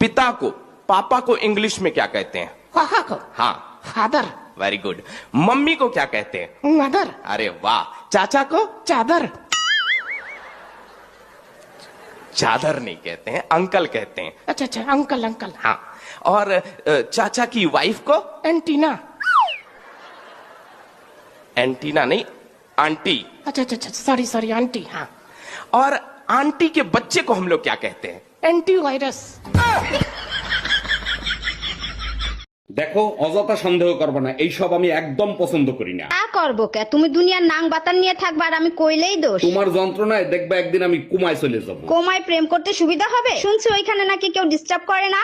पिता को पापा को इंग्लिश में क्या कहते हैं? काका को? हाँ। फादर। वेरी गुड मम्मी को क्या कहते हैं? मदर। अरे वाह। चाचा को? चादर। चादर नहीं कहते हैं अंकल कहते हैं। अच्छा अच्छा अंकल अंकल। हाँ। और चाचा की वाइफ को? एंटीना। एंटीना नहीं आंटी। अच्छा अच्छा अच्छा सॉरी सॉरी आंटी हाँ। और आंटी के बच्चे को हम लोग क्या कहते हैं? एंटी वायरस দেখো অযথা সন্দেহ করবে না এইসব আমি একদম পছন্দ করি না। তা করব কে? তুমি দুনিয়ার নাং বাতান নিয়ে থাকবা আর আমি কইলেই দোষ। তোমার যন্ত্রণায় দেখবে একদিন আমি কুমায় চলে যাব। কোমায় প্রেম করতে সুবিধা হবে? শুনছি ওইখানে নাকি কেউ ডিস্টার্ব করে না?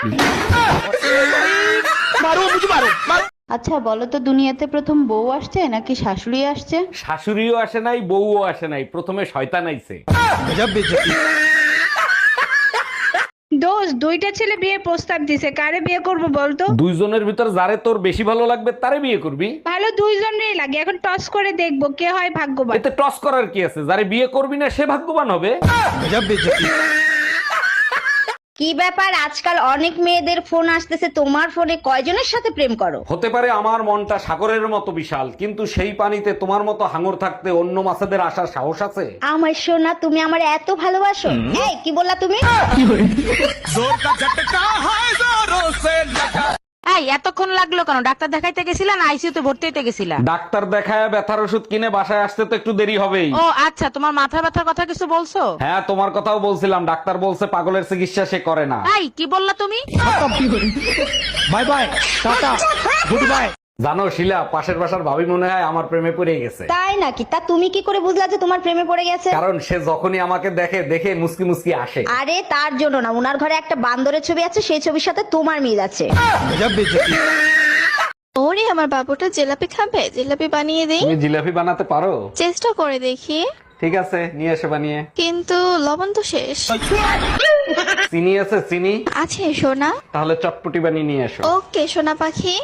আচ্ছা বলো তো দুনিয়াতে প্রথম বউ আসছে নাকি শাশুড়ি আসছে? শাশুড়িও আসে নাই বউও আসে নাই প্রথমে শয়তান আইছে। দুইটা ছেলে বিয়ে প্রস্তাব দিছে কারে বিয়ে করব বলতো? দুইজনের ভিতর যারে তোর বেশি ভালো লাগবে তারে বিয়ে করবি? ভালো দুইজনেরই লাগে এখন টস করে দেখব কে হয় ভাগ্যবান। এতে টস করার কি আছে? যারে বিয়ে করবি না সে ভাগ্যবান হবে। কি ব্যাপার? আজকাল অনেক মেয়েদের ফোন আসতেছে তোমার ফোনে কয়জনের সাথে প্রেম করো? হতে পারে আমার মনটা সাগরের মতো বিশাল কিন্তু সেই পানিতে তোমার মতো হাঙর থাকতে অন্য মাছেদের আসার সাহস আছে? আমার সোনা তুমি আমার এত ভালোবাসো? এই কি বললা তুমি? এই এতক্ষণ লাগল কেন? ডাক্তার দেখাইতে গেছিলা না আইসিইউতে ভর্তি হইতে গেছিলা? ডাক্তার দেখায় ব্যথার ওষুধ কিনে বাসায় আসতে তো একটু দেরি হবেই। ও আচ্ছা তোমার মাথা ব্যথার কথা কিছু বলছো? হ্যাঁ তোমার কথাও বলছিলাম। ডাক্তার বলছে পাগলের চিকিৎসা সে করে না। এই কি বললা তুমি? Bye bye tata good bye. জানো শিলা পাশের বাসার ভাবি মনে হয় আমার প্রেমে পড়ে গেছে। তাই নাকি? তা তুমি কি করে বুঝলা যে তোমার প্রেমে পড়ে গেছে? কারণ সে যখনই আমাকে দেখে দেখে মুসকি মুসকি আসে। আরে তার জন্য না উনার ঘরে একটা বান্দরের ছবি আছে সেই ছবির সাথে তোমার মিল আছে। ওরে আমার বাবুটা জিলাপি খাবে? জিলাপি বানিয়ে দিই। তুমি জিলাপি বানাতে পারো? চেষ্টা করে দেখি। ঠিক আছে নিয়ে এসে বানিয়ে। কিন্তু লবণ তো শেষ। চিনি আছে চিনি। আছে সোনা। তাহলে চটপটি বানিয়ে নিয়ে এসো। ওকে সোনা পাখি।